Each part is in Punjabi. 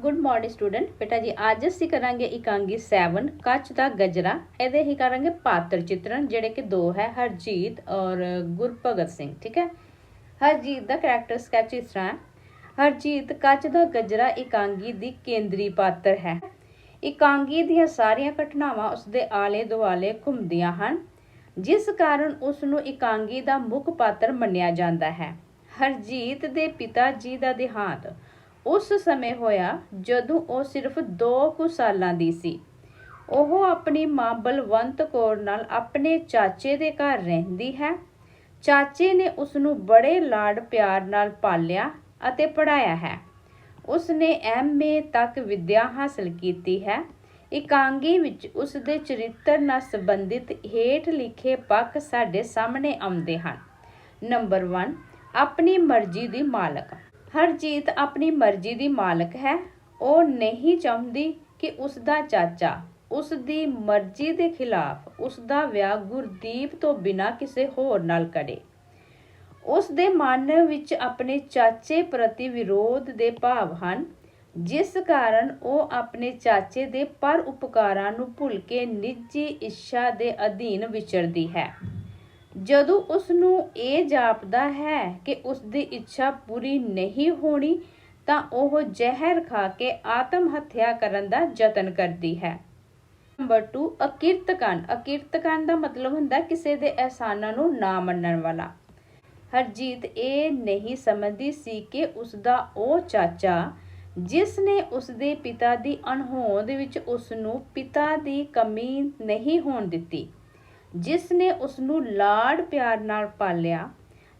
ਗੁੱਡ ਮਾਰਨਿੰਗ ਸਟੂਡੈਂਟ ਬੇਟਾ ਜੀ, ਅੱਜ ਅਸੀਂ ਕਰਾਂਗੇ ਇਕਾਂਗੀ 7 ਕੱਚ ਦਾ ਗਜਰਾ। ਇਹਦੇ ਹੀ ਕਰਾਂਗੇ ਪਾਤਰ ਚਿੱਤਰਨ ਜਿਹੜੇ ਕਿ ਦੋ ਹੈ, ਹਰਜੀਤ ਔਰ ਗੁਰਭਗਤ ਸਿੰਘ, ਠੀਕ ਹੈ? ਹਰਜੀਤ ਦਾ ਕੈਰੈਕਟਰ ਸਕੈਚ ਇਸ ਤਰ੍ਹਾਂ ਹੈ। ਹਰਜੀਤ, ਕੱਚ ਦਾ ਗਜਰਾ ਇਕਾਂਗੀ ਦੀ ਕੇਂਦਰੀ ਪਾਤਰ ਹੈ। ਇਕਾਂਗੀ ਦੀਆਂ ਸਾਰੀਆਂ ਘਟਨਾਵਾਂ ਉਸ ਦੇ ਆਲੇ ਦੁਆਲੇ ਘੁੰਮਦੀਆਂ ਹਨ, ਜਿਸ ਕਾਰਨ ਉਸ ਨੂੰ ਇਕਾਂਗੀ ਦਾ ਮੁੱਖ ਪਾਤਰ ਮੰਨਿਆ ਜਾਂਦਾ ਹੈ। ਹਰਜੀਤ ਦੇ ਪਿਤਾ ਜੀ ਦਾ ਦੇਹਾਂਤ ਉਸ ਸਮੇਂ ਹੋਇਆ ਜਦੋਂ ਉਹ ਸਿਰਫ 2 ਕੁ ਸਾਲਾਂ ਦੀ ਸੀ। ਉਹ ਆਪਣੀ ਮਾਂ ਬਲਵੰਤ ਕੌਰ ਨਾਲ ਆਪਣੇ ਚਾਚੇ ਦੇ ਘਰ ਰਹਿੰਦੀ ਹੈ। ਚਾਚੇ ਨੇ ਉਸ ਨੂੰ ਬੜੇ ਲਾਡ ਪਿਆਰ ਨਾਲ ਪਾਲਿਆ ਅਤੇ ਪੜਾਇਆ ਹੈ। ਉਸ ਨੇ ਐਮਏ ਤੱਕ ਵਿੱਦਿਆ ਹਾਸਲ ਕੀਤੀ ਹੈ। ਇਕਾਂਗੀ ਵਿੱਚ ਉਸ ਦੇ ਚਰਿੱਤਰ ਨਾਲ ਸੰਬੰਧਿਤ ਹੇਠ ਲਿਖੇ ਪੱਖ ਸਾਡੇ ਸਾਹਮਣੇ ਆਉਂਦੇ ਹਨ। ਨੰਬਰ 1 ਆਪਣੀ ਮਰਜ਼ੀ ਦੀ ਮਾਲਕ। ਹਰਜੀਤ ਆਪਣੀ ਮਰਜ਼ੀ ਦੀ ਮਾਲਕ ਹੈ। ਉਹ ਨਹੀਂ ਚਾਹੁੰਦੀ ਕਿ ਉਸ ਦਾ ਚਾਚਾ ਉਸ ਦੀ ਮਰਜ਼ੀ ਦੇ ਖਿਲਾਫ ਉਸ ਦਾ ਵਿਆਹ ਗੁਰਦੀਪ ਤੋਂ ਬਿਨਾਂ ਕਿਸੇ ਹੋਰ ਨਾਲ ਕਰੇ। ਉਸ ਦੇ ਮਨ ਵਿੱਚ ਆਪਣੇ ਚਾਚੇ ਪ੍ਰਤੀ ਵਿਰੋਧ ਦੇ ਭਾਵ ਹਨ, ਜਿਸ ਕਾਰਨ ਉਹ ਆਪਣੇ ਚਾਚੇ ਦੇ ਪਰ ਉਪਕਾਰਾਂ ਨੂੰ ਭੁੱਲ ਕੇ ਨਿੱਜੀ ਇੱਛਾ ਦੇ ਅਧੀਨ ਵਿਚਰਦੀ ਹੈ। ਜਦੋਂ ਉਸ ਨੂੰ ਇਹ ਜਾਪਦਾ ਹੈ ਕਿ ਉਸ ਦੀ ਇੱਛਾ ਪੂਰੀ ਨਹੀਂ ਹੋਣੀ, ਤਾਂ ਉਹ ਜ਼ਹਿਰ ਖਾ ਕੇ ਆਤਮ ਹੱਤਿਆ ਕਰਨ ਦਾ ਯਤਨ ਕਰਦੀ ਹੈ। ਨੰਬਰ 2 ਅਕਿਰਤਕਨ ਅਕਿਰਤਕਨ ਦਾ ਮਤਲਬ ਹੁੰਦਾ ਕਿਸੇ ਦੇ ਅਹਿਸਾਨਾਂ ਨੂੰ ਨਾ ਮੰਨਣ ਵਾਲਾ। ਹਰਜੀਤ ਇਹ ਨਹੀਂ ਸਮਝਦੀ ਸੀ ਕਿ ਉਸ ਦਾ ਉਹ ਚਾਚਾ ਜਿਸ ਨੇ ਉਸ ਦੇ ਪਿਤਾ ਦੀ ਅਣਹੋਂਦ ਵਿੱਚ ਉਸ ਨੂੰ ਪਿਤਾ ਦੀ ਕਮੀ ਨਹੀਂ ਹੋਣ ਦਿੱਤੀ ਜਿਸ ਨੇ ਉਸ ਨੂੰ ਲਾਡ ਪਿਆਰ ਨਾਲ ਪਾਲਿਆ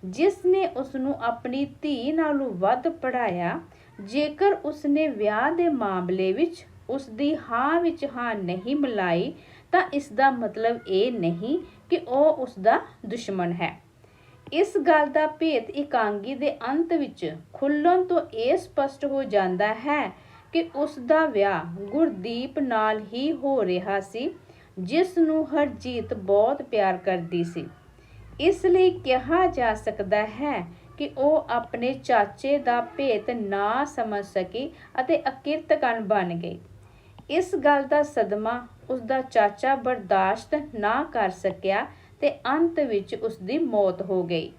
ਜਿਸ ਨੇ ਉਸ ਨੂੰ ਆਪਣੀ ਧੀ ਨਾਲੋਂ ਵੱਧ ਪੜਾਇਆ ਜੇਕਰ ਉਸ ਨੇ ਵਿਆਹ ਦੇ ਮਾਮਲੇ ਵਿੱਚ ਉਸ ਦੀ ਹਾਂ ਵਿੱਚ ਹਾਂ ਨਹੀਂ ਮਿਲਾਈ, ਤਾਂ ਇਸ ਦਾ ਮਤਲਬ ਇਹ ਨਹੀਂ ਕਿ ਉਹ ਉਸ ਦਾ ਦੁਸ਼ਮਣ ਹੈ। ਇਸ ਗੱਲ ਦਾ ਭੇਤ ਇਕਾਂਗੀ ਦੇ ਅੰਤ ਵਿੱਚ ਖੁੱਲਣ ਤੋਂ ਇਹ ਸਪਸ਼ਟ ਹੋ ਜਾਂਦਾ ਹੈ ਕਿ ਉਸ ਦਾ ਵਿਆਹ ਗੁਰਦੀਪ ਨਾਲ ਹੀ ਹੋ ਰਿਹਾ ਸੀ ਜਿਸ ਨੂੰ ਹਰਜੀਤ ਬਹੁਤ ਪਿਆਰ ਕਰਦੀ ਸੀ। ਇਸ ਲਈ ਕਿਹਾ ਜਾ ਸਕਦਾ ਹੈ ਕਿ ਉਹ ਆਪਣੇ ਚਾਚੇ ਦਾ ਭੇਤ ਨਾ ਸਮਝ ਸਕੀ ਅਤੇ ਅਕਿਰਤਕਨ ਬਣ ਗਈ। ਇਸ ਗੱਲ ਦਾ ਸਦਮਾ ਉਸ ਦਾ ਚਾਚਾ ਬਰਦਾਸ਼ਤ ਨਾ ਕਰ ਸਕਿਆ ਤੇ ਅੰਤ ਵਿੱਚ ਉਸ ਦੀ ਮੌਤ ਹੋ ਗਈ।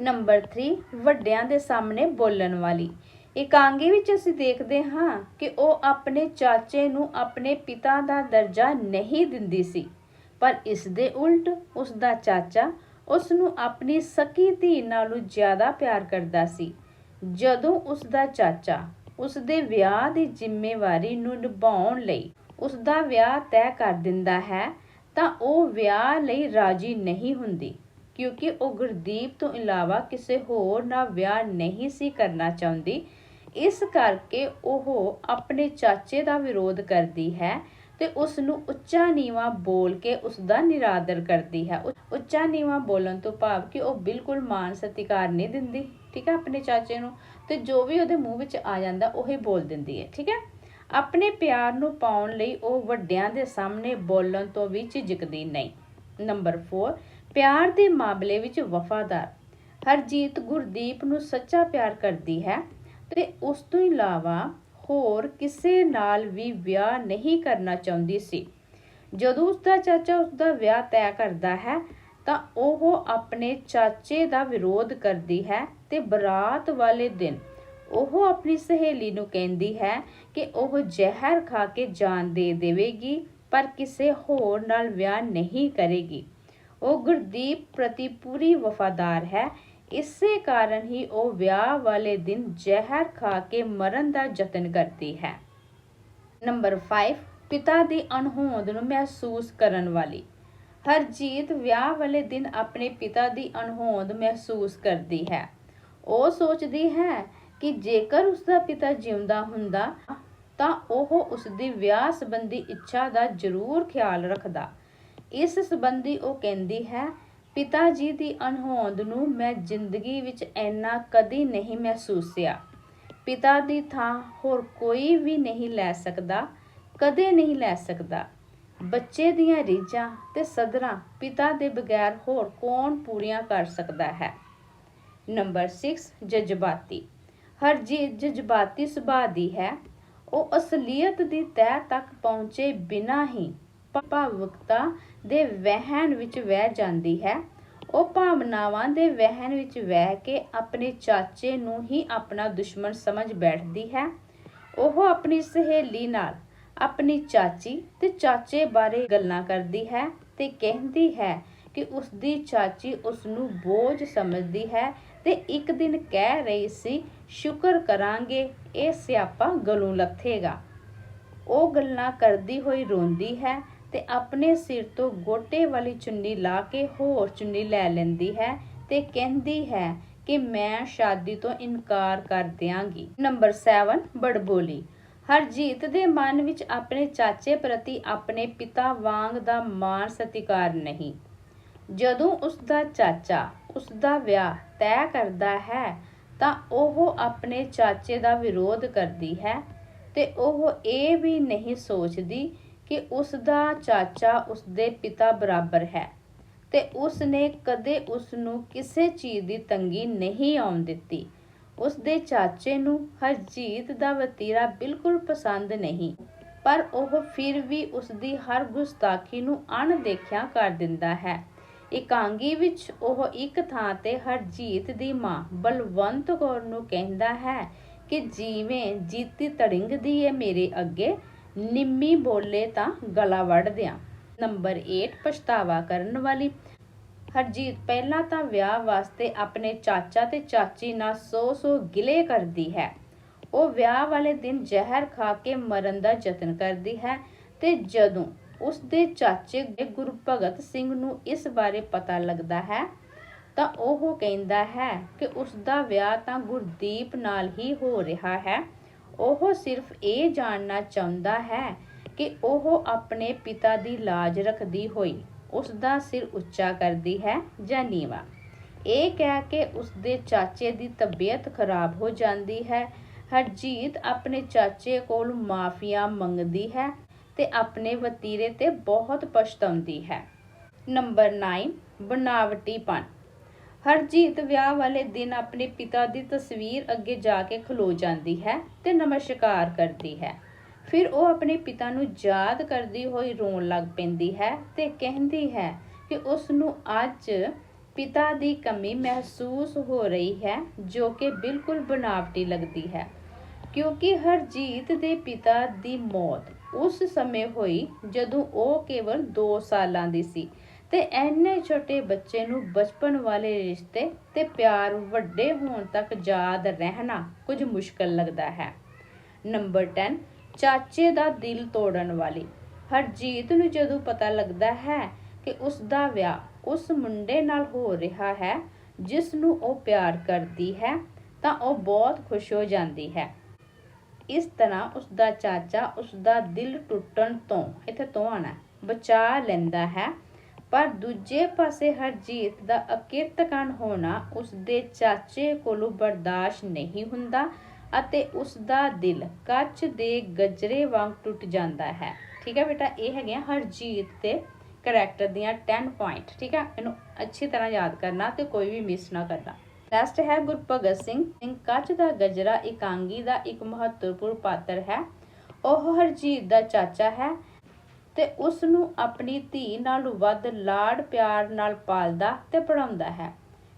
ਨੰਬਰ 3 ਵੱਡਿਆਂ ਦੇ ਸਾਹਮਣੇ ਬੋਲਣ ਵਾਲੀ। ਇਕਾਂਗੀ ਵਿੱਚ ਅਸੀਂ ਦੇਖਦੇ ਹਾਂ ਕਿ ਉਹ ਆਪਣੇ ਚਾਚੇ ਨੂੰ ਆਪਣੇ ਪਿਤਾ ਦਾ ਦਰਜਾ ਨਹੀਂ ਦਿੰਦੀ ਸੀ, ਪਰ ਇਸ ਦੇ ਉਲਟ ਉਸ ਦਾ ਚਾਚਾ ਉਸ ਨੂੰ ਆਪਣੀ ਸਕੀ ਧੀ ਨਾਲੋਂ ਜ਼ਿਆਦਾ ਪਿਆਰ ਕਰਦਾ ਸੀ। ਜਦੋਂ ਉਸ ਦਾ ਚਾਚਾ ਉਸ ਦੇ ਵਿਆਹ ਦੀ ਜ਼ਿੰਮੇਵਾਰੀ ਨੂੰ ਨਿਭਾਉਣ ਲਈ ਉਸ ਦਾ ਵਿਆਹ ਤੈਅ ਕਰ ਦਿੰਦਾ ਹੈ, ਤਾਂ ਉਹ ਵਿਆਹ ਲਈ ਰਾਜੀ ਨਹੀਂ ਹੁੰਦੀ, ਕਿਉਂਕਿ ਉਹ ਗੁਰਦੀਪ ਤੋਂ ਇਲਾਵਾ ਕਿਸੇ ਹੋਰ ਨਾਲ ਵਿਆਹ ਨਹੀਂ ਸੀ ਕਰਨਾ ਚਾਹੁੰਦੀ ਇਸ ਕਰਕੇ ਉਹ ਆਪਣੇ ਚਾਚੇ ਦਾ ਵਿਰੋਧ ਕਰਦੀ ਹੈ ਤੇ ਉਸ ਨੂੰ ਉੱਚਾ ਨੀਵਾ ਬੋਲ ਕੇ ਉਸ ਦਾ ਨਿਰਾਦਰ ਕਰਦੀ ਹੈ। ਉੱਚਾ ਨੀਵਾ ਬੋਲਣ ਤੋਂ ਭਾਵ ਕਿ ਉਹ ਬਿਲਕੁਲ ਮਾਨ ਸਤਿਕਾਰ ਨਹੀਂ ਦਿੰਦੀ, ਠੀਕ ਹੈ ਆਪਣੇ ਚਾਚੇ ਨੂੰ ਤੇ ਜੋ ਵੀ ਉਹਦੇ ਮੂੰਹ ਵਿੱਚ ਆ ਜਾਂਦਾ ਉਹੀ ਬੋਲ ਦਿੰਦੀ ਹੈ, ਠੀਕ ਹੈ? ਆਪਣੇ ਪਿਆਰ ਨੂੰ ਪਾਉਣ ਲਈ ਉਹ ਵੱਡਿਆਂ ਦੇ ਸਾਹਮਣੇ ਬੋਲਣ ਤੋਂ ਵੀ ਝਿਜਕਦੀ ਨਹੀਂ। ਨੰਬਰ 4 ਪਿਆਰ ਦੇ ਮਾਮਲੇ ਵਿੱਚ ਵਫਾਦਾਰ। ਹਰਜੀਤ ਗੁਰਦੀਪ ਨੂੰ ਸੱਚਾ ਪਿਆਰ ਕਰਦੀ ਹੈ। ਤੇ ਉਸ ਤੋਂ ਇਲਾਵਾ ਹੋਰ ਕਿਸੇ ਨਾਲ ਵੀ ਵਿਆਹ ਨਹੀਂ ਕਰਨਾ ਚਾਹੁੰਦੀ ਸੀ। ਜਦੋਂ ਉਸ ਦਾ ਚਾਚਾ ਉਸ ਦਾ ਵਿਆਹ ਤੈਅ ਕਰਦਾ ਹੈ, ਤਾਂ ਉਹ ਆਪਣੇ ਚਾਚੇ ਦਾ ਵਿਰੋਧ ਕਰਦੀ ਹੈ ਤੇ ਬਰਾਤ ਵਾਲੇ ਦਿਨ ਉਹ ਆਪਣੀ ਸਹੇਲੀ ਨੂੰ ਕਹਿੰਦੀ ਹੈ ਕਿ ਉਹ ਜ਼ਹਿਰ ਖਾ ਕੇ ਜਾਨ ਦੇ ਦੇਵੇਗੀ, ਪਰ ਕਿਸੇ ਹੋਰ ਨਾਲ ਵਿਆਹ ਨਹੀਂ ਕਰੇਗੀ। ਉਹ ਗੁਰਦੀਪ ਪ੍ਰਤੀ ਪੂਰੀ ਵਫਾਦਾਰ ਹੈ ਇਸੇ ਕਾਰਨ ਹੀ ਉਹ ਵਿਆਹ ਵਾਲੇ ਦਿਨ ਜ਼ਹਿਰ ਖਾ ਕੇ ਮਰਨ ਦਾ ਯਤਨ ਕਰਦੀ ਹੈ। ਨੰਬਰ 5 ਪਿਤਾ ਦੀ ਅਣਹੋਂਦ ਨੂੰ ਮਹਿਸੂਸ ਕਰਨ ਵਾਲੀ। ਹਰਜੀਤ ਵਿਆਹ ਵਾਲੇ ਦਿਨ ਆਪਣੇ ਪਿਤਾ ਦੀ ਅਣਹੋਂਦ ਮਹਿਸੂਸ ਕਰਦੀ ਹੈ। ਉਹ ਸੋਚਦੀ ਹੈ ਕਿ ਜੇਕਰ ਉਸ ਦਾ ਪਿਤਾ ਜਿਉਂਦਾ ਹੁੰਦਾ ਤਾਂ ਉਹ ਉਸ ਦੀ ਵਿਆਹ ਸੰਬੰਧੀ ਇੱਛਾ ਦਾ ਜ਼ਰੂਰ ਖਿਆਲ ਰੱਖਦਾ। ਇਸ ਸੰਬੰਧੀ ਉਹ ਕਹਿੰਦੀ ਹੈ ਪਿਤਾ ਜੀ ਦੀ ਅਣਹੋਂਦ ਨੂੰ ਮੈਂ ਜ਼ਿੰਦਗੀ ਵਿੱਚ ਇੰਨਾ ਕਦੀ ਨਹੀਂ ਮਹਿਸੂਸਿਆ। ਪਿਤਾ ਦੀ ਥਾਂ ਹੋਰ ਕੋਈ ਵੀ ਨਹੀਂ ਲੈ ਸਕਦਾ, ਕਦੇ ਨਹੀਂ ਲੈ ਸਕਦਾ। ਬੱਚੇ ਦੀਆਂ ਰੀਝਾਂ ਤੇ ਸਦਰਾਂ ਪਿਤਾ ਦੇ ਬਗੈਰ ਹੋਰ ਕੌਣ ਪੂਰੀਆਂ ਕਰ ਸਕਦਾ ਹੈ? ਨੰਬਰ 6 ਜਜ਼ਬਾਤੀ। ਹਰ ਹਰਜੀਤ ਜਜ਼ਬਾਤੀ ਸੁਭਾਅ ਦੀ ਹੈ। ਉਹ ਅਸਲੀਅਤ ਦੀ ਤਹਿ ਤੱਕ ਪਹੁੰਚੇ ਬਿਨਾਂ ਹੀ ਭਾਵੁਕਤਾ ਦੇ ਵਹਿਣ ਵਿੱਚ ਵਹਿ ਜਾਂਦੀ ਹੈ। ਉਹ ਭਾਵਨਾਵਾਂ ਦੇ ਵਹਿਣ ਵਿੱਚ ਵਹਿ ਕੇ ਆਪਣੇ ਚਾਚੇ ਨੂੰ ਹੀ ਆਪਣਾ ਦੁਸ਼ਮਣ ਸਮਝ ਬੈਠਦੀ ਹੈ। ਉਹ ਆਪਣੀ ਸਹੇਲੀ ਨਾਲ ਆਪਣੀ ਚਾਚੀ ਤੇ ਚਾਚੇ ਬਾਰੇ ਗੱਲਾਂ ਕਰਦੀ ਹੈ ਤੇ ਕਹਿੰਦੀ ਹੈ ਕਿ ਉਸ ਦੀ ਚਾਚੀ ਉਸ ਨੂੰ ਬੋਝ ਸਮਝਦੀ ਹੈ ਤੇ ਇੱਕ ਦਿਨ ਕਹਿ ਰਹੀ ਸੀ, ਸ਼ੁਕਰ ਕਰਾਂਗੇ, ਇਹ ਸਿਆਪਾ ਗਲੋਂ ਲੱਥੇਗਾ। ਉਹ ਗੱਲਾਂ ਕਰਦੀ ਹੋਈ ਰੋਂਦੀ ਹੈ ਤੇ ਆਪਣੇ ਸਿਰ ਤੋਂ ਗੋਟੇ ਵਾਲੀ ਚੁੰਨੀ ਲਾ ਕੇ ਹੋਰ ਚੁੰਨੀ ਲੈ ਲੈਂਦੀ ਹੈ ਤੇ ਕਹਿੰਦੀ ਹੈ ਕਿ ਮੈਂ ਸ਼ਾਦੀ ਤੋਂ ਇਨਕਾਰ ਕਰ ਦਿਆਂਗੀ। ਨੰਬਰ 7 ਬੜਬੋਲੀ। ਹਰਜੀਤ ਦੇ ਮਨ ਵਿੱਚ ਆਪਣੇ ਚਾਚੇ ਪ੍ਰਤੀ ਆਪਣੇ ਪਿਤਾ ਵਾਂਗ ਦਾ ਮਾਣ ਸਤਿਕਾਰ ਨਹੀਂ। ਜਦੋਂ ਉਸ ਦਾ ਚਾਚਾ ਉਸ ਦਾ ਵਿਆਹ ਤੈਅ ਕਰਦਾ ਹੈ, ਤਾਂ ਉਹ ਆਪਣੇ ਚਾਚੇ ਦਾ ਵਿਰੋਧ ਕਰਦੀ ਹੈ ਤੇ ਉਹ ਇਹ ਵੀ ਨਹੀਂ ਸੋਚਦੀ ਕਿ ਉਸ ਦਾ ਚਾਚਾ ਉਸ ਦੇ ਪਿਤਾ ਬਰਾਬਰ ਹੈ ਤੇ ਉਸ ਨੇ ਕਦੇ ਉਸ ਨੂੰ ਕਿਸੇ ਚੀਜ਼ ਦੀ ਤੰਗੀ ਨਹੀਂ ਆਉਣ ਦਿੱਤੀ। ਉਸ ਦੇ ਚਾਚੇ ਨੂੰ ਹਰਜੀਤ ਦਾ ਵਤੀਰਾ ਬਿਲਕੁਲ ਪਸੰਦ ਨਹੀਂ, ਪਰ ਉਹ ਫਿਰ ਵੀ ਉਸ ਦੀ ਹਰ ਗੁਸਤਾਖੀ ਨੂੰ ਅਣਦੇਖਿਆ ਕਰ ਦਿੰਦਾ ਹੈ। ਇਕਾਂਗੀ ਵਿੱਚ ਉਹ ਇੱਕ ਥਾਂ ਤੇ ਹਰਜੀਤ ਦੀ ਮਾਂ ਬਲਵੰਤ ਕੌਰ ਨੂੰ ਕਹਿੰਦਾ ਹੈ ਕਿ ਜਿਵੇਂ ਜੀਤੀ ਤੜਿੰਗਦੀ ਏ ਮੇਰੇ ਅੱਗੇ ਨਿੰਮੀ ਬੋਲੇ ਤਾਂ ਗਲਾ ਵੱਢ ਦਿਆਂ ਨੰਬਰ 8 ਪਛਤਾਵਾ ਕਰਨ ਵਾਲੀ। ਹਰਜੀਤ ਪਹਿਲਾਂ ਤਾਂ ਵਿਆਹ ਵਾਸਤੇ ਆਪਣੇ ਚਾਚਾ ਤੇ ਚਾਚੀ ਨਾਲ ਸੌ ਸੌ ਗਿਲੇ ਕਰਦੀ ਹੈ। ਉਹ ਵਿਆਹ ਵਾਲੇ ਦਿਨ ਜ਼ਹਿਰ ਖਾ ਕੇ ਮਰਨ ਦਾ ਯਤਨ ਕਰਦੀ ਹੈ ਤੇ ਜਦੋਂ ਉਸ ਦੇ ਚਾਚੇ ਗੁਰਭਗਤ ਸਿੰਘ ਨੂੰ ਇਸ ਬਾਰੇ ਪਤਾ ਲੱਗਦਾ ਹੈ, ਤਾਂ ਉਹ ਕਹਿੰਦਾ ਹੈ ਕਿ ਉਸ ਦਾ ਵਿਆਹ ਤਾਂ ਗੁਰਦੀਪ ਨਾਲ ਹੀ ਹੋ ਰਿਹਾ ਹੈ। ਉਹ ਸਿਰਫ ਇਹ ਜਾਣਨਾ ਚਾਹੁੰਦਾ ਹੈ ਕਿ ਉਹ ਆਪਣੇ ਪਿਤਾ ਦੀ ਲਾਜ ਰੱਖਦੀ ਹੋਈ ਉਸ ਦਾ ਸਿਰ ਉੱਚਾ ਕਰਦੀ ਹੈ ਜਾਂ ਨੀਵਾ। ਇਹ ਕਹਿ ਕੇ ਉਸ ਦੇ ਚਾਚੇ ਦੀ ਤਬੀਅਤ ਖਰਾਬ ਹੋ ਜਾਂਦੀ ਹੈ। ਹਰਜੀਤ ਆਪਣੇ ਚਾਚੇ ਕੋਲ ਮਾਫੀਆ ਮੰਗਦੀ ਹੈ ਤੇ ਆਪਣੇ ਵਤੀਰੇ ਤੇ ਬਹੁਤ ਪਛਤਾਉਂਦੀ ਹੈ। ਨੰਬਰ 9 ਬਣਾਵਟੀਪਨ। ਹਰਜੀਤ ਵਿਆਹ ਵਾਲੇ ਦਿਨ ਆਪਣੇ ਪਿਤਾ ਦੀ ਤਸਵੀਰ ਅੱਗੇ ਜਾ ਕੇ ਖਲੋ ਜਾਂਦੀ ਹੈ ਤੇ ਨਮਸਕਾਰ ਕਰਦੀ ਹੈ। ਫਿਰ ਉਹ ਆਪਣੇ ਪਿਤਾ ਨੂੰ ਯਾਦ ਕਰਦੀ ਹੋਈ ਰੋਣ ਲੱਗ ਪੈਂਦੀ ਹੈ ਤੇ ਕਹਿੰਦੀ ਹੈ ਕਿ ਉਸ ਨੂੰ ਅੱਜ ਪਿਤਾ ਦੀ ਕਮੀ ਮਹਿਸੂਸ ਹੋ ਰਹੀ ਹੈ, ਜੋ ਕਿ ਬਿਲਕੁਲ ਬਣਾਵਟੀ ਲੱਗਦੀ ਹੈ। ਕਿਉਂਕਿ ਹਰਜੀਤ ਦੇ ਪਿਤਾ ਦੀ ਮੌਤ ਉਸ ਸਮੇਂ ਹੋਈ ਜਦੋਂ ਉਹ ਕੇਵਲ 2 ਸਾਲਾਂ ਦੀ ਸੀ। ਤੇ ਐਨੇ ਛੋਟੇ ਬੱਚੇ ਨੂੰ ਬਚਪਨ ਵਾਲੇ ਰਿਸ਼ਤੇ ਤੇ ਪਿਆਰ ਵੱਡੇ ਹੋਣ ਤੱਕ ਯਾਦ ਰਹਿਣਾ ਕੁਝ ਮੁਸ਼ਕਲ ਲੱਗਦਾ ਹੈ। ਨੰਬਰ 10 ਚਾਚੇ ਦਾ ਦਿਲ ਤੋੜਨ ਵਾਲੀ। ਹਰਜੀਤ ਨੂੰ ਜਦੋਂ ਪਤਾ ਲੱਗਦਾ ਹੈ ਕਿ ਉਸ ਦਾ ਵਿਆਹ ਉਸ ਮੁੰਡੇ ਨਾਲ ਹੋ ਰਿਹਾ ਹੈ, ਜਿਸ ਨੂੰ ਉਹ ਪਿਆਰ ਕਰਦੀ ਹੈ, ਤਾਂ ਉਹ ਬਹੁਤ ਖੁਸ਼ ਹੋ ਜਾਂਦੀ ਹੈ। ਇਸ ਤਰ੍ਹਾਂ ਉਸ ਦਾ ਚਾਚਾ ਉਸ ਦਾ ਦਿਲ ਟੁੱਟਣ ਤੋਂ, ਇੱਥੇ ਤੋਂ ਆਣਾ ਬਚਾ ਲੈਂਦਾ ਹੈ ਪਰ ਦੂਜੇ ਪਾਸੇ ਹਰਜੀਤ ਦਾ ਅਕਿਰਤਕਣ ਹੋਣਾ ਉਸ ਦੇ ਚਾਚੇ ਕੋਲੋਂ ਬਰਦਾਸ਼ਤ ਨਹੀਂ ਹੁੰਦਾ ਅਤੇ ਉਸ ਦਾ ਦਿਲ ਕੱਚ ਦੇ ਗਜਰੇ ਵਾਂਗ ਟੁੱਟ ਜਾਂਦਾ ਹੈ। ਠੀਕ ਹੈ ਬੇਟਾ, ਇਹ ਹੈਗੇ ਹਰਜੀਤ ਤੇ ਕਰੈਕਟਰ ਦੀਆਂ 10 ਪੁਆਇੰਟ ਠੀਕ ਹੈ, ਇਹਨੂੰ ਅੱਛੀ ਤਰ੍ਹਾਂ ਯਾਦ ਕਰਨਾ ਤੇ ਕੋਈ ਵੀ ਮਿਸ ਨਾ ਕਰਨਾ। ਨੈਕਸਟ ਹੈ ਗੁਰਭਗਤ ਸਿੰਘ। ਸਿੰਘ ਕੱਚ ਦਾ ਗਜਰਾ ਇਕਾਂਗੀ ਦਾ ਇੱਕ ਮਹੱਤਵਪੂਰਨ ਪਾਤਰ ਹੈ। ਉਹ ਹਰਜੀਤ ਦਾ ਚਾਚਾ ਹੈ। ਤੇ ਉਸ ਨੂੰ ਆਪਣੀ ਧੀ ਨਾਲੋਂ ਵੱਧ ਲਾਡ ਪਿਆਰ ਨਾਲ ਪਾਲਦਾ ਤੇ ਪੜਾਉਂਦਾ ਹੈ।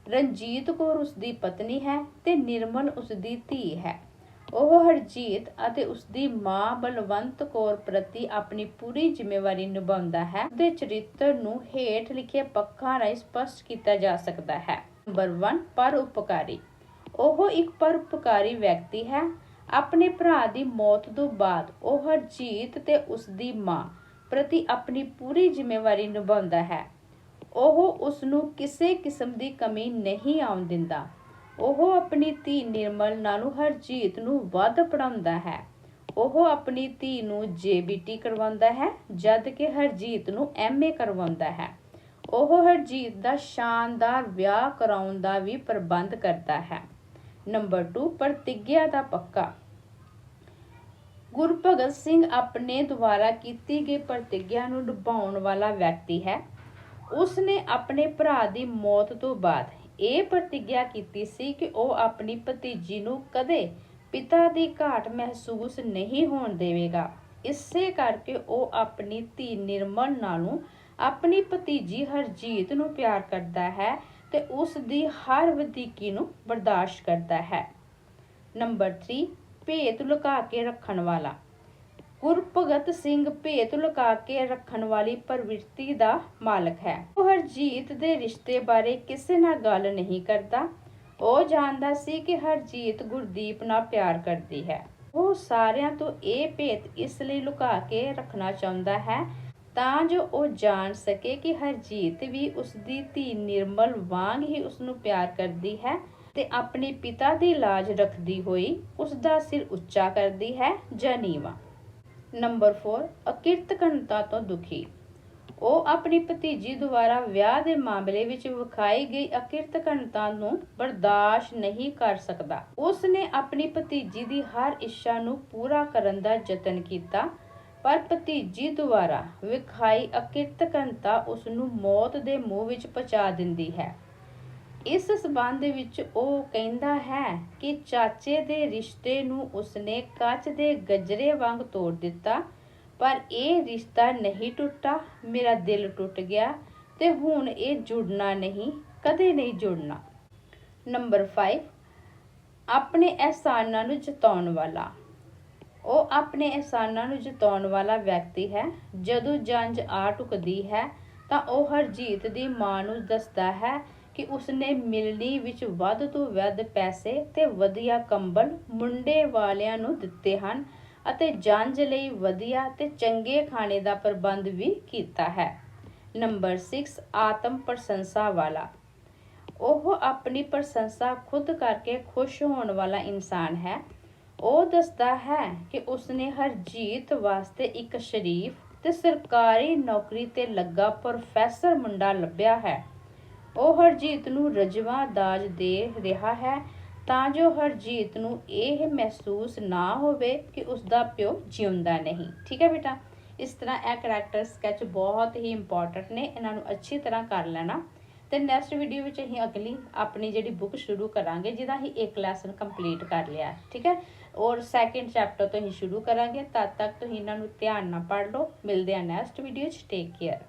ਰਣਜੀਤ ਕੌਰ ਉਸ ਦੀ ਪਤਨੀ ਹੈ ਤੇ ਨਿਰਮਲ ਉਸ ਦੀ ਧੀ ਹੈ। ਉਹ ਹਰਜੀਤ ਅਤੇ ਉਸ ਦੀ ਮਾਂ ਬਲਵੰਤ ਕੌਰ ਪ੍ਰਤੀ ਆਪਣੀ ਪੂਰੀ ਜ਼ਿੰਮੇਵਾਰੀ ਨਿਭਾਉਂਦਾ ਹੈ ਦੇ ਚਰਿੱਤਰ ਨੂੰ ਹੇਠ ਲਿਖੇ ਪੱਖਾਂ ਰਾਹੀਂ ਸਪਸ਼ਟ ਕੀਤਾ ਜਾ ਸਕਦਾ ਹੈ। ਨੰਬਰ 1 ਪਰਉਪਕਾਰੀ ਉਹ ਇੱਕ ਪਰਉਪਕਾਰੀ ਵਿਅਕਤੀ ਹੈ। ਆਪਣੇ ਭਰਾ ਦੀ ਮੌਤ ਤੋਂ ਬਾਅਦ ਉਹ ਹਰਜੀਤ ਤੇ ਉਸ ਦੀ ਮਾਂ ਪ੍ਰਤੀ ਆਪਣੀ ਪੂਰੀ ਜ਼ਿੰਮੇਵਾਰੀ ਨਿਭਾਉਂਦਾ ਹੈ। ਉਹ ਉਸ ਨੂੰ ਕਿਸੇ ਕਿਸਮ ਦੀ ਕਮੀ ਨਹੀਂ ਆਉਣ ਦਿੰਦਾ। ਉਹ ਆਪਣੀ ਧੀ ਨਿਰਮਲ ਨਾਲੋਂ ਹਰਜੀਤ ਨੂੰ ਵੱਧ ਪੜਾਉਂਦਾ ਹੈ। ਉਹ ਆਪਣੀ ਧੀ ਨੂੰ ਜੇਬੀਟੀ ਕਰਵਾਉਂਦਾ ਹੈ, ਜਦ ਕਿ ਹਰਜੀਤ ਨੂੰ ਐਮਏ ਕਰਵਾਉਂਦਾ ਹੈ। ਉਹ ਹਰਜੀਤ ਦਾ ਸ਼ਾਨਦਾਰ ਵਿਆਹ ਕਰਾਉਣ ਦਾ ਵੀ ਪ੍ਰਬੰਧ ਕਰਦਾ ਹੈ। ਨੰਬਰ 2 ਪ੍ਰਤੀਗਿਆ ਦਾ ਪੱਕਾ। ਗੁਰਭਗਤ ਸਿੰਘ ਆਪਣੇ ਦੁਆਰਾ ਕੀਤੀ ਗਈ ਪ੍ਰਤੀਗਿਆ ਨੂੰ ਨਿਭਾਉਣ ਵਾਲਾ ਵਿਅਕਤੀ ਹੈ। ਉਸ ਨੇ ਆਪਣੇ ਭਰਾ ਦੀ ਮੌਤ ਤੋਂ ਬਾਅਦ ਇਹ ਪ੍ਰਤੀਗਿਆ ਕੀਤੀ ਸੀ ਕਿ ਉਹ ਆਪਣੀ ਭਤੀਜੀ ਨੂੰ ਕਦੇ ਪਿਤਾ ਦੀ ਘਾਟ ਮਹਿਸੂਸ ਨਹੀਂ ਹੋਣ ਦੇਵੇਗਾ। ਇਸੇ ਕਰਕੇ ਉਹ ਆਪਣੀ ਧੀ ਨਿਰਮਲ ਨਾਲੋਂ ਆਪਣੀ ਭਤੀਜੀ ਹਰਜੀਤ ਨੂੰ ਪਿਆਰ ਕਰਦਾ ਹੈ ਤੇ ਉਸ ਦੀ ਹਰ ਵਧੀਕੀ ਨੂੰ ਬਰਦਾਸ਼ਤ ਕਰਦਾ ਹੈ। ਨੰਬਰ 3 ਭੇਤ ਲੁਕਾ ਕੇ ਰੱਖਣ ਵਾਲਾ। ਗੁਰਭਗਤ ਸਿੰਘ ਭੇਤ ਲੁਕਾ ਕੇ ਰੱਖਣ ਵਾਲੀ ਪ੍ਰਵਿਰਤੀ ਦਾ ਮਾਲਕ ਹੈ। ਉਹ ਹਰਜੀਤ ਦੇ ਰਿਸ਼ਤੇ ਬਾਰੇ ਕਿਸੇ ਨਾਲ ਗੱਲ ਨਹੀਂ ਕਰਦਾ। ਉਹ ਜਾਣਦਾ ਸੀ ਕਿ ਹਰਜੀਤ ਗੁਰਦੀਪ ਨਾਲ ਪਿਆਰ ਕਰਦੀ ਹੈ। ਉਹ ਸਾਰਿਆਂ ਤੋਂ ਇਹ ਭੇਤ ਇਸ ਲਈ ਲੁਕਾ ਕੇ ਰੱਖਣਾ ਚਾਹੁੰਦਾ ਹੈ ਤਾਂ ਜੋ ਉਹ ਜਾਣ ਸਕੇ ਕਿ ਹਰਜੀਤ ਵੀ ਉਸ ਦੀ ਧੀ ਨਿਰਮਲ ਵਾਂਗ ਹੀ ਉਸ ਨੂੰ ਪਿਆਰ ਕਰਦੀ ਹੈ ਤੇ ਆਪਣੇ ਪਿਤਾ ਦੀ ਲਾਜ ਰੱਖਦੀ ਹੋਈ ਉਸ ਦਾ ਸਿਰ ਉੱਚਾ ਕਰਦੀ ਹੈ ਜਾਂ ਨੀਵਾਂ ਨੰਬਰ 4 ਅਕਿਰਤ ਤੋਂ ਦੁਖੀ। ਉਹ ਆਪਣੀ ਭਤੀਜੀ ਦੁਆਰਾ ਵਿਆਹ ਦੇ ਮਾਮਲੇ ਵਿੱਚ ਵਿਖਾਈ ਗਈ ਅਕਿਰਤ ਨੂੰ ਬਰਦਾਸ਼ਤ ਨਹੀਂ ਕਰ ਸਕਦਾ। ਉਸ ਨੇ ਆਪਣੀ ਭਤੀਜੀ ਦੀ ਹਰ ਇੱਛਾ ਨੂੰ ਪੂਰਾ ਕਰਨ ਦਾ ਯਤਨ ਕੀਤਾ, ਪਰ ਭਤੀਜੀ ਦੁਆਰਾ ਵਿਖਾਈ ਅਕਿਰਤ ਘਣਤਾ ਉਸ ਨੂੰ ਮੌਤ ਦੇ ਮੂੰਹ ਵਿੱਚ ਪਹੁੰਚਾ ਦਿੰਦੀ ਹੈ। ਇਸ ਸਬੰਧ ਵਿੱਚ ਉਹ ਕਹਿੰਦਾ ਹੈ ਕਿ ਚਾਚੇ ਦੇ ਰਿਸ਼ਤੇ ਨੂੰ ਉਸਨੇ ਕੱਚ ਦੇ ਗਜਰੇ ਵਾਂਗ ਤੋੜ ਦਿੱਤਾ, ਪਰ ਇਹ ਰਿਸ਼ਤਾ ਨਹੀਂ ਟੁੱਟਾ, ਮੇਰਾ ਦਿਲ ਟੁੱਟ ਗਿਆ ਤੇ ਹੁਣ ਇਹ ਜੁੜਨਾ ਨਹੀਂ, ਕਦੇ ਨਹੀਂ ਜੁੜਨਾ। ਨੰਬਰ 5 ਆਪਣੇ ਅਹਿਸਾਨਾਂ ਨੂੰ ਜਤਾਉਣ ਵਾਲਾ। ਉਹ ਆਪਣੇ ਅਹਿਸਾਨਾਂ ਨੂੰ ਜਤਾਉਣ ਵਾਲਾ ਵਿਅਕਤੀ ਹੈ। ਜਦੋਂ ਜੰਜ ਆ ਟੁਕਦੀ ਹੈ ਤਾਂ ਉਹ ਹਰਜੀਤ ਦੀ ਮਾਂ ਨੂੰ ਦੱਸਦਾ ਹੈ ਕਿ ਉਸਨੇ ਮਿਲਣੀ ਵਿੱਚ ਵੱਧ ਤੋਂ ਵੱਧ ਪੈਸੇ ਤੇ ਵਧੀਆ ਕੰਬਲ ਮੁੰਡੇ ਵਾਲਿਆਂ ਨੂੰ ਦਿੱਤੇ ਹਨ ਅਤੇ ਜੰਜ ਲਈ ਵਧੀਆ ਤੇ ਚੰਗੇ ਖਾਣੇ ਦਾ ਪ੍ਰਬੰਧ ਵੀ ਕੀਤਾ ਹੈ। ਨੰਬਰ 6 ਆਤਮ ਪ੍ਰਸ਼ੰਸਾ ਵਾਲਾ। ਉਹ ਆਪਣੀ ਪ੍ਰਸ਼ੰਸਾ ਖੁਦ ਕਰਕੇ ਖੁਸ਼ ਹੋਣ ਵਾਲਾ ਇਨਸਾਨ ਹੈ। ਉਹ ਦੱਸਦਾ ਹੈ ਕਿ ਉਸਨੇ ਹਰਜੀਤ ਵਾਸਤੇ ਇੱਕ ਸ਼ਰੀਫ ਤੇ ਸਰਕਾਰੀ ਨੌਕਰੀ ਤੇ ਲੱਗਾ ਪ੍ਰੋਫੈਸਰ ਮੁੰਡਾ ਲੱਭਿਆ ਹੈ। ਉਹ ਹਰਜੀਤ ਨੂੰ ਰਜਵਾ ਦਾਜ ਦੇ ਰਿਹਾ ਹੈ, ਤਾਂ ਜੋ ਹਰਜੀਤ ਨੂੰ ਇਹ ਮਹਿਸੂਸ ਨਾ ਹੋਵੇ ਕਿ ਉਸ ਦਾ ਪਿਓ ਜਿਉਂਦਾ ਨਹੀਂ। ਠੀਕ ਹੈ ਬੇਟਾ? ਇਸ ਤਰ੍ਹਾਂ ਇਹ ਕਰੈਕਟਰ ਸਕੈਚ ਬਹੁਤ ਹੀ ਇੰਪੋਰਟੈਂਟ ਨੇ, ਇਹਨਾਂ ਨੂੰ ਅੱਛੀ ਤਰ੍ਹਾਂ ਕਰ ਲੈਣਾ। ਤੇ ਨੈਕਸਟ ਵੀਡੀਓ ਵਿੱਚ ਅਸੀਂ ਅਗਲੀ ਆਪਣੀ ਜਿਹੜੀ ਬੁੱਕ ਸ਼ੁਰੂ ਕਰਾਂਗੇ, ਜਿਹਦਾ ਅਸੀਂ ਇੱਕ ਲੈਸਨ ਕੰਪਲੀਟ ਕਰ ਲਿਆ ਠੀਕ ਹੈ? ਔਰ ਸੈਕਿੰਡ ਚੈਪਟਰ ਤੋਂ ਹੀ ਸ਼ੁਰੂ ਕਰਾਂਗੇ, ਤਦ ਤੱਕ ਤੁਸੀਂ ਇਹਨਾਂ ਨੂੰ ਧਿਆਨ ਨਾਲ ਪੜ੍ਹ ਲਓ। ਮਿਲਦੇ ਹਾਂ ਨੈਕਸਟ ਵੀਡੀਓ 'ਚ। Take care